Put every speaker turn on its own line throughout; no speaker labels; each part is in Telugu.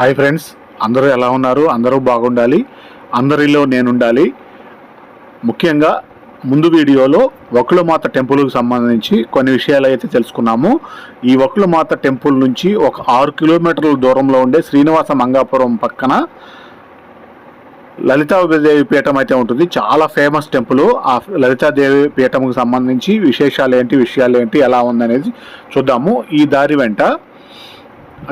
హాయ్ ఫ్రెండ్స్ అందరూ ఎలా ఉన్నారు? అందరూ బాగుండాలి. అందరిలో నేను ఉండాలి ముఖ్యంగా ముందు వీడియోలో వకులమాత టెంపుల్కి సంబంధించి కొన్ని విషయాలు అయితే తెలుసుకున్నాము. ఈ వకులమాత టెంపుల్ నుంచి ఒక ఆరు కిలోమీటర్ల దూరంలో ఉండే శ్రీనివాస మంగాపురం పక్కన లలితాదేవి పీఠం అయితే ఉంటుంది. చాలా ఫేమస్ టెంపుల్. ఆ లలితాదేవి పీఠంకి సంబంధించి విశేషాలు ఏంటి విషయాలు ఏంటి ఎలా ఉందనేది చూద్దాము. ఈ దారి వెంట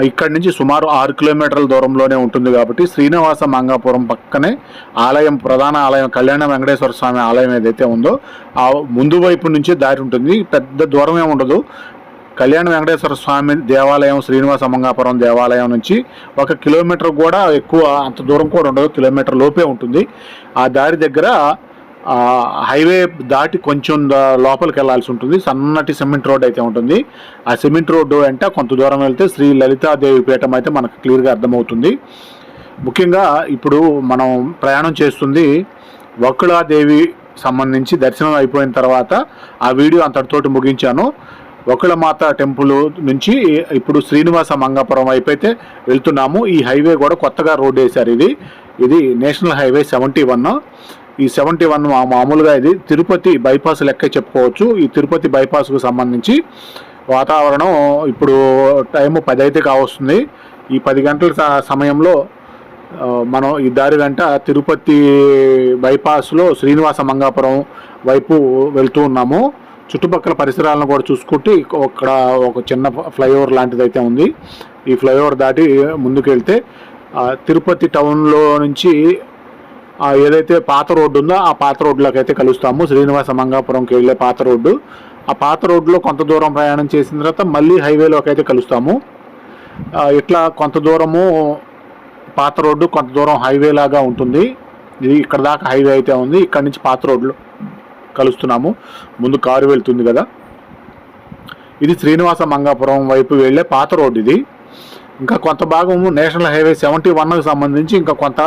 ఇక్కడి నుంచి సుమారు ఆరు కిలోమీటర్ల దూరంలోనే ఉంటుంది కాబట్టి శ్రీనివాస మంగాపురం పక్కనే ఆలయం ప్రధాన ఆలయం కళ్యాణ వెంకటేశ్వర స్వామి ఆలయం ఏదైతే ఉందో ఆ ముందు వైపు నుంచి దారి ఉంటుంది. పెద్ద దూరమే ఉండదు. కళ్యాణ వెంకటేశ్వర స్వామి దేవాలయం శ్రీనివాస మంగాపురం దేవాలయం నుంచి ఒక కిలోమీటర్ కూడా ఎక్కువ అంత దూరం కూడా ఉండదు. కిలోమీటర్ లోపే ఉంటుంది. ఆ దారి దగ్గర హైవే దాటి కొంచెం దా- లోపలికి వెళ్ళాల్సి ఉంటుంది. సన్నటి సిమెంట్ రోడ్ అయితే ఉంటుంది. ఆ సిమెంట్ రోడ్డు అంటే కొంత దూరం వెళ్తే శ్రీ లలితాదేవి పీఠం అయితే మనకు క్లియర్గా అర్థమవుతుంది. ముఖ్యంగా ఇప్పుడు మనం ప్రయాణం చేస్తుంది వకుళాదేవి సంబంధించి దర్శనం అయిపోయిన తర్వాత ఆ వీడియో అంతటితోటి ముగించాను. వకుళమాత టెంపుల్ నుంచి ఇప్పుడు శ్రీనివాస మంగాపురం వైపు అయితే వెళ్తున్నాము. ఈ హైవే కూడా కొత్తగా రోడ్ వేశారు ఇది. ఇది నేషనల్ హైవే సెవెంటీ వన్. ఈ సెవెంటీ వన్ మామూలుగా ఇది తిరుపతి బైపాస్ లెక్క చెప్పుకోవచ్చు. ఈ తిరుపతి బైపాస్కు సంబంధించి వాతావరణం ఇప్పుడు టైము పది అయితే కావస్తుంది. ఈ పది గంటల సమయంలో మనం ఈ దారి వెంట తిరుపతి బైపాస్లో శ్రీనివాస మంగాపురం వైపు వెళ్తూ ఉన్నాము. చుట్టుపక్కల పరిసరాలను కూడా చూసుకుంటే అక్కడ ఇక్కడ ఒక చిన్న ఫ్లైఓవర్ లాంటిది అయితే ఉంది. ఈ ఫ్లైఓవర్ దాటి ముందుకు వెళ్తే తిరుపతి టౌన్లో నుంచి ఏదైతే పాత రోడ్డు ఉందో ఆ పాత రోడ్లోకి అయితే కలుస్తాము. శ్రీనివాస మంగాపురంకి వెళ్ళే పాత రోడ్డు. ఆ పాత రోడ్లో కొంత దూరం ప్రయాణం చేసిన తర్వాత మళ్ళీ హైవేలోకి అయితే కలుస్తాము ఇట్లా కొంత దూరము పాత రోడ్డు కొంత దూరం హైవే లాగా ఉంటుంది. ఇది ఇక్కడ దాకా హైవే అయితే ఉంది. ఇక్కడ నుంచి పాత రోడ్లు కలుస్తున్నాము. ముందు కారు వెళ్తుంది కదా. ఇది శ్రీనివాస మంగాపురం వైపు వెళ్ళే పాత రోడ్డు ఇది. ఇంకా కొంత భాగం నేషనల్ హైవే సెవెంటీ వన్కి సంబంధించి ఇంకా కొంత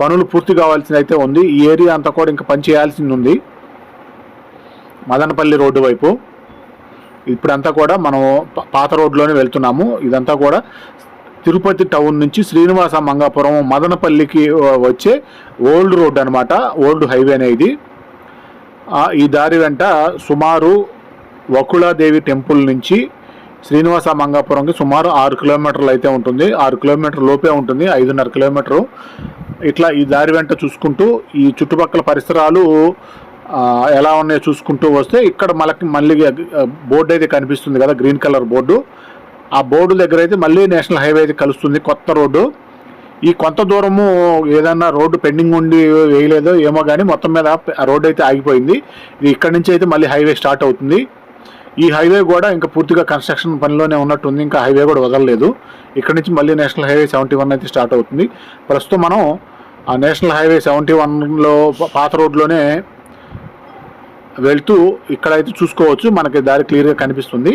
పనులు పూర్తి కావాల్సింది అయితే ఉంది. ఈ ఏరియా అంతా కూడా ఇంకా పని చేయాల్సింది ఉంది. మదనపల్లి రోడ్డు వైపు. ఇప్పుడంతా కూడా మనం పాత రోడ్లోనే వెళ్తున్నాము. ఇదంతా కూడా తిరుపతి టౌన్ నుంచి శ్రీనివాస మంగాపురం మదనపల్లికి వచ్చే ఓల్డ్ రోడ్ అనమాట ఓల్డ్ హైవేనే ఇది ఈ దారి వెంట సుమారు వకుళాదేవి టెంపుల్ నుంచి శ్రీనివాస మంగాపురంకి సుమారు ఆరు కిలోమీటర్లు అయితే ఉంటుంది. ఆరు కిలోమీటర్ లోపే ఉంటుంది ఐదున్నర కిలోమీటరు. ఇట్లా ఈ దారి వెంట చూసుకుంటూ ఈ చుట్టుపక్కల పరిసరాలు ఎలా ఉన్నాయో చూసుకుంటూ వస్తే ఇక్కడ మనకి మళ్ళీ బోర్డు అయితే కనిపిస్తుంది కదా గ్రీన్ కలర్ బోర్డు. ఆ బోర్డు దగ్గర అయితే మళ్ళీ నేషనల్ హైవే అయితే కలుస్తుంది కొత్త రోడ్డు. ఈ కొంత దూరము ఏదన్నా రోడ్డు పెండింగ్ ఉండి వేయలేదో ఏమో కానీ మొత్తం మీద రోడ్డు అయితే ఆగిపోయింది. ఇది ఇక్కడ నుంచి అయితే మళ్ళీ హైవే స్టార్ట్ అవుతుంది. ఈ హైవే కూడా ఇంకా పూర్తిగా కన్స్ట్రక్షన్ పనిలోనే ఉన్నట్టుంది ఇంకా హైవే కూడా వదలలేదు. ఇక్కడ నుంచి మళ్ళీ నేషనల్ హైవే సెవెంటీ వన్ అయితే స్టార్ట్ అవుతుంది. ప్రస్తుతం మనం ఆ నేషనల్ హైవే సెవెంటీ వన్లో పాత రోడ్లోనే వెళ్తూ ఇక్కడైతే చూసుకోవచ్చు. మనకి దారి క్లియర్గా కనిపిస్తుంది.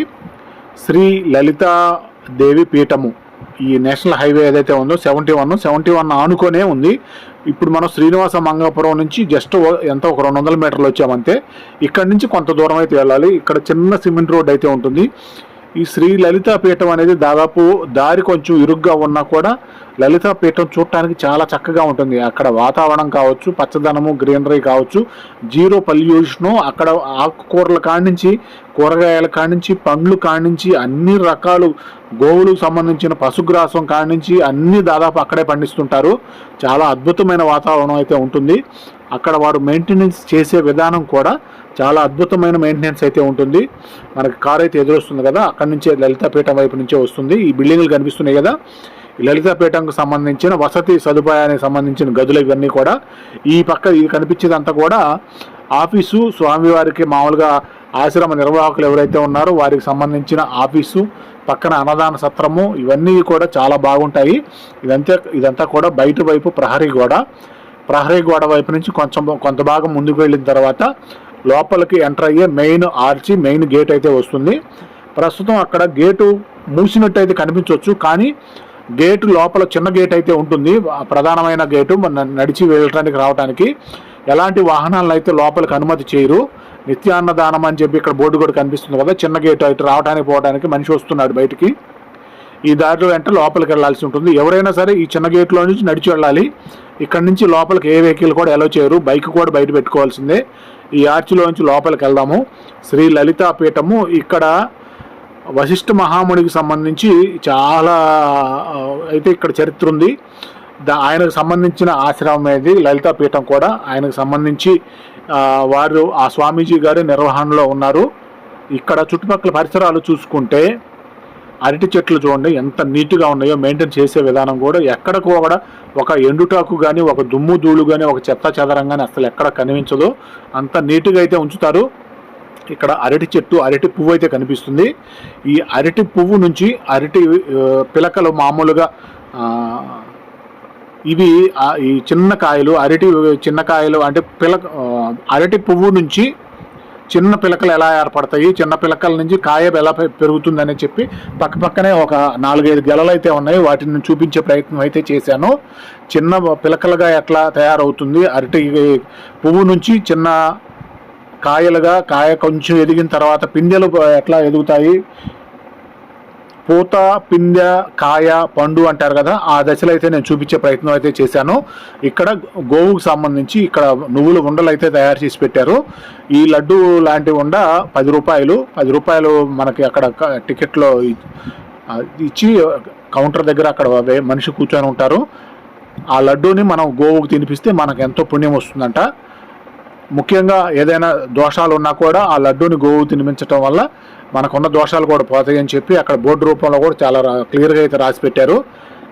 శ్రీ లలితా దేవి పీఠము ఈ నేషనల్ హైవే ఏదైతే ఉందో సెవెంటీ వన్ సెవెంటీ వన్ ఆనుకొనే ఉంది. ఇప్పుడు మనం శ్రీనివాస మంగాపురం నుంచి జస్ట్ ఎంత ఒక రెండు వందల మీటర్లు వచ్చామంతే ఇక్కడ నుంచి కొంత దూరం అయితే వెళ్ళాలి. ఇక్కడ చిన్న సిమెంట్ రోడ్ అయితే ఉంటుంది. ఈ శ్రీ లలితా పీఠం అనేది దాదాపు దారి కొంచెం ఇరుగ్గా ఉన్నా కూడా లలితా పీఠం చూడటానికి చాలా చక్కగా ఉంటుంది. అక్కడ వాతావరణం కావచ్చు పచ్చదనము గ్రీనరీ కావచ్చు జీరో పల్యూషను అక్కడ ఆకుకూరల కాడించి కూరగాయల కాడించి పండ్లు కాడించి అన్ని రకాలు గోవులకు సంబంధించిన పశుగ్రాసం కాడించి అన్ని దాదాపు అక్కడే పండిస్తుంటారు. చాలా అద్భుతమైన వాతావరణం అయితే ఉంటుంది. అక్కడ వారు మెయింటెనెన్స్ చేసే విధానం కూడా చాలా అద్భుతమైన మెయింటెనెన్స్ అయితే ఉంటుంది. మనకి కార్ అయితే ఎదురొస్తుంది కదా అక్కడ నుంచే లలితాపీఠం వైపు నుంచే వస్తుంది. ఈ బిల్డింగ్లు కనిపిస్తున్నాయి కదా. ఈ సంబంధించిన వసతి సదుపాయానికి సంబంధించిన గదులు ఇవన్నీ కూడా ఈ పక్క ఇది కనిపించేదంతా కూడా ఆఫీసు స్వామివారికి మామూలుగా ఆశ్రమ నిర్వాహకులు ఎవరైతే ఉన్నారో వారికి సంబంధించిన ఆఫీసు పక్కన అన్నదాన సత్రము ఇవన్నీ కూడా చాలా బాగుంటాయి. ఇదంతా ఇదంతా కూడా బయట వైపు ప్రహరీ గోడ. ప్రహరీ గోడ వైపు నుంచి కొంచెం కొంత భాగం ముందుకు వెళ్ళిన తర్వాత లోపలికి ఎంటర్ అయ్యే మెయిన్ ఆర్చి మెయిన్ గేట్ అయితే వస్తుంది. ప్రస్తుతం అక్కడ గేటు మూసినట్టు అయితే కనిపించవచ్చు కానీ గేటు లోపల చిన్న గేట్ అయితే ఉంటుంది. ప్రధానమైన గేటు నడిచి వెళ్ళడానికి రావడానికి ఎలాంటి వాహనాలను అయితే లోపలికి అనుమతి చేయరు. నిత్యాన్నదానం అని చెప్పి ఇక్కడ బోర్డు కూడా కనిపిస్తుంది కదా చిన్న గేటు అయితే రావడానికి పోవడానికి మనిషి వస్తున్నాడు బయటికి. ఈ దారిలో వెంట లోపలికి వెళ్ళాల్సి ఉంటుంది. ఎవరైనా సరే ఈ చిన్న గేట్లో నుంచి నడిచి వెళ్ళాలి. ఇక్కడ నుంచి లోపలికి ఏ వెహికల్ కూడా ఎలా చేయరు. బైక్ కూడా బయట పెట్టుకోవాల్సిందే. ఈ ఆర్చిలో నుంచి లోపలికి వెళ్దాము. శ్రీ లలితా పీఠము ఇక్కడ వశిష్ఠ మహామునికి సంబంధించి చాలా అయితే ఇక్కడ చరిత్ర ఉంది. దా ఆయనకు సంబంధించిన ఆశ్రమం అనేది లలితా పీఠం కూడా. ఆయనకు సంబంధించి వారు ఆ స్వామీజీ గారి నిర్వహణలో ఉన్నారు. ఇక్కడ చుట్టుపక్కల పరిసరాలు చూసుకుంటే అరటి చెట్లు చూడండి ఎంత నీట్గా ఉన్నాయో మెయింటైన్ చేసే విధానం కూడా ఎక్కడ కూడా ఒక ఎండుటాకు కానీ ఒక దుమ్ము ధూళు కానీ ఒక చెత్త చెదరం కానీ అసలు ఎక్కడ కనిపించదు. అంత నీట్గా అయితే ఉంచుతారు. ఇక్కడ అరటి చెట్టు అరటి పువ్వు అయితే కనిపిస్తుంది. ఈ అరటి పువ్వు నుంచి అరటి పిలకలు మామూలుగా ఇవి ఈ చిన్న కాయలు అరటి చిన్న కాయలు అంటే పిలక అరటి పువ్వు నుంచి చిన్న పిలకలు ఎలా ఏర్పడతాయి చిన్న పిలకల నుంచి కాయ ఎలా పెరుగుతుందని చెప్పి పక్క పక్కనే ఒక నాలుగైదు గెలలు అయితే ఉన్నాయి. వాటిని చూపించే ప్రయత్నం అయితే చేశాను. చిన్న పిలకలుగా ఎట్లా తయారవుతుంది అరటి పువ్వు నుంచి చిన్న కాయలుగా కాయ కొంచెం ఎదిగిన తర్వాత పిందెలు ఎట్లా ఎదుగుతాయి? పూత పిందె కాయ పండు అంటారు కదా ఆ దశలో అయితే నేను చూపించే ప్రయత్నం అయితే చేశాను. ఇక్కడ గోవుకు సంబంధించి ఇక్కడ నువ్వులు ఉండలు అయితే తయారు చేసి పెట్టారు. ఈ లడ్డు లాంటి ఉండ పది రూపాయలు పది రూపాయలు మనకి అక్కడ టికెట్లో ఇచ్చి కౌంటర్ దగ్గర అక్కడ వే- మనిషి కూర్చొని ఉంటారు. ఆ లడ్డూని మనం గోవుకు తినిపిస్తే మనకు ఎంతో పుణ్యం వస్తుందంట. ముఖ్యంగా ఏదైనా దోషాలు ఉన్నా కూడా ఆ లడ్డూని గోవు తినిపించడం వల్ల మనకున్న దోషాలు కూడా పోతాయి అని చెప్పి అక్కడ బోర్డు రూపంలో కూడా చాలా క్లియర్గా అయితే రాసి పెట్టారు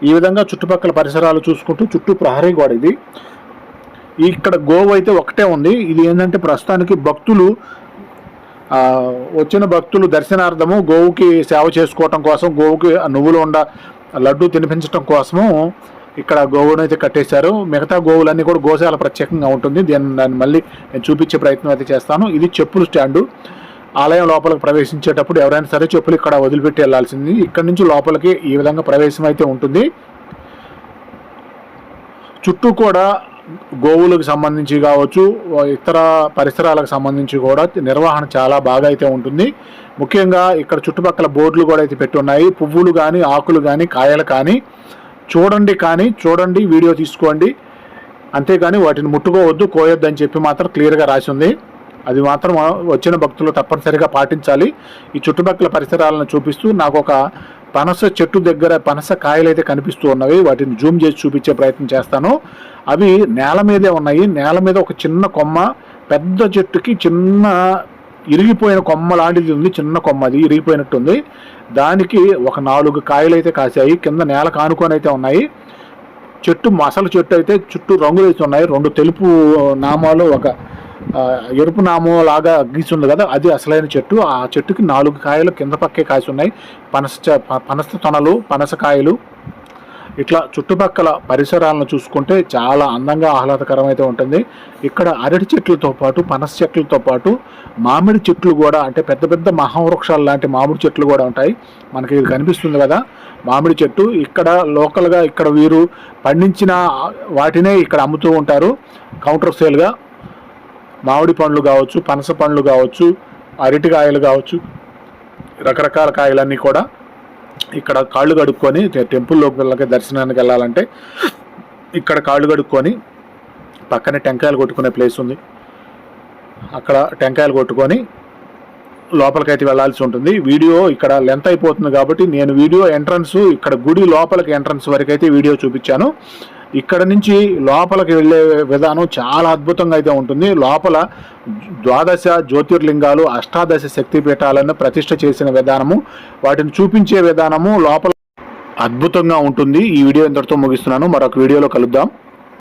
ఈ విధంగా చుట్టుపక్కల పరిసరాలు చూసుకుంటూ చుట్టూ ప్రహరీ గోడ ఇది. ఇక్కడ గోవు అయితే ఒకటే ఉంది. ఇది ఏంటంటే ప్రస్తుతానికి భక్తులు వచ్చిన భక్తులు దర్శనార్థము గోవుకి సేవ చేసుకోవటం కోసం గోవుకి ఆ నువ్వులు ఉండ లడ్డు తినిపించడం కోసము ఇక్కడ గోవును అయితే కట్టేశారు. మిగతా గోవులన్నీ కూడా గోశాల ప్రత్యేకంగా ఉంటుంది. దీన్ని దాన్ని మళ్ళీ నేను చూపించే ప్రయత్నం అయితే చేస్తాను. ఇది చెప్పులు స్టాండు. ఆలయం లోపలికి ప్రవేశించేటప్పుడు ఎవరైనా సరే చెప్పులు ఇక్కడ వదిలిపెట్టి వెళ్ళాల్సింది ఇక్కడ నుంచి లోపలికి ఈ విధంగా ప్రవేశం అయితే ఉంటుంది. చుట్టూ కూడా గోవులకు సంబంధించి కావచ్చు ఇతర పరిసరాలకు సంబంధించి కూడా నిర్వహణ చాలా బాగా అయితే ఉంటుంది. ముఖ్యంగా ఇక్కడ చుట్టుపక్కల బోర్డులు కూడా అయితే పెట్టి ఉన్నాయి. పువ్వులు కానీ ఆకులు కానీ కాయలు కానీ చూడండి కానీ చూడండి వీడియో తీసుకోండి. అంతేగాని వాటిని ముట్టుకోవద్దు కోయొద్దు అని చెప్పి మాత్రం క్లియర్గా రాసి ఉంది అది మాత్రం వచ్చిన భక్తులు తప్పనిసరిగా పాటించాలి. ఈ చుట్టుపక్కల పరిసరాలను చూపిస్తూ నాకు ఒక పనస చెట్టు దగ్గర పనస కాయలు అయితే కనిపిస్తూ ఉన్నవి వాటిని జూమ్ చేసి చూపించే ప్రయత్నం చేస్తాను. అవి నేల మీదే ఉన్నాయి. నేల మీద ఒక చిన్న కొమ్మ పెద్ద చెట్టుకి చిన్న ఇరిగిపోయిన కొమ్మ లాంటిది ఉంది చిన్న కొమ్మ అది ఇరిగిపోయినట్టుంది దానికి ఒక నాలుగు కాయలు అయితే కాసాయి కింద నేల కానుకొని అయితే ఉన్నాయి. చెట్టు మసలు చెట్టు అయితే చుట్టూ రంగులు అయితే ఉన్నాయి. రెండు తెలుపు నామాలు ఒక ఎరుపు నామం లాగా గీసుంది కదా అది అసలైన చెట్టు. ఆ చెట్టుకి నాలుగు కాయలు కింద పక్కే కాసి ఉన్నాయి పనస చ- పనస తొనలు పనసకాయలు ఇట్లా చుట్టుపక్కల పరిసరాలను చూసుకుంటే చాలా అందంగా ఆహ్లాదకరమైతే ఉంటుంది. ఇక్కడ అరటి చెట్లతో పాటు పనస చెట్లతో పాటు మామిడి చెట్లు కూడా అంటే పెద్ద పెద్ద మహావృక్షాలు లాంటి మామిడి చెట్లు కూడా ఉంటాయి. మనకి ఇది కనిపిస్తుంది కదా మామిడి చెట్టు. ఇక్కడ లోకల్గా ఇక్కడ వీరు పండించిన వాటినే ఇక్కడ అమ్ముతూ ఉంటారు. కౌంటర్ సేల్గా మామిడి పండ్లు కావచ్చు పనస పండ్లు కావచ్చు అరటికాయలు కావచ్చు రకరకాల కాయలన్నీ కూడా ఇక్కడ కాళ్ళు కడుక్కొని టెంపుల్ టెంపుల్లోకి దర్శనానికి వెళ్ళాలంటే ఇక్కడ కాళ్ళు కడుక్కొని పక్కనే టెంకాయలు కొట్టుకునే ప్లేస్ ఉంది. అక్కడ టెంకాయలు కొట్టుకొని లోపలికైతే వెళ్ళాల్సి ఉంటుంది. వీడియో ఇక్కడ లెంత్ అయిపోతుంది కాబట్టి నేను వీడియో ఎంట్రన్స్ ఇక్కడ గుడి లోపలికి ఎంట్రన్స్ వరకు అయితే వీడియో చూపించాను. ఇక్కడ నుంచి లోపలికి వెళ్ళే విధానం చాలా అద్భుతంగా అయితే ఉంటుంది. లోపల ద్వాదశ జ్యోతిర్లింగాలు అష్టాదశ శక్తిపీఠాలను ప్రతిష్ట చేసిన విధానము వాటిని చూపించే విధానము లోపల అద్భుతంగా ఉంటుంది. ఈ వీడియో ఇంతటితో ముగిస్తున్నాను. మరొక వీడియోలో కలుద్దాం.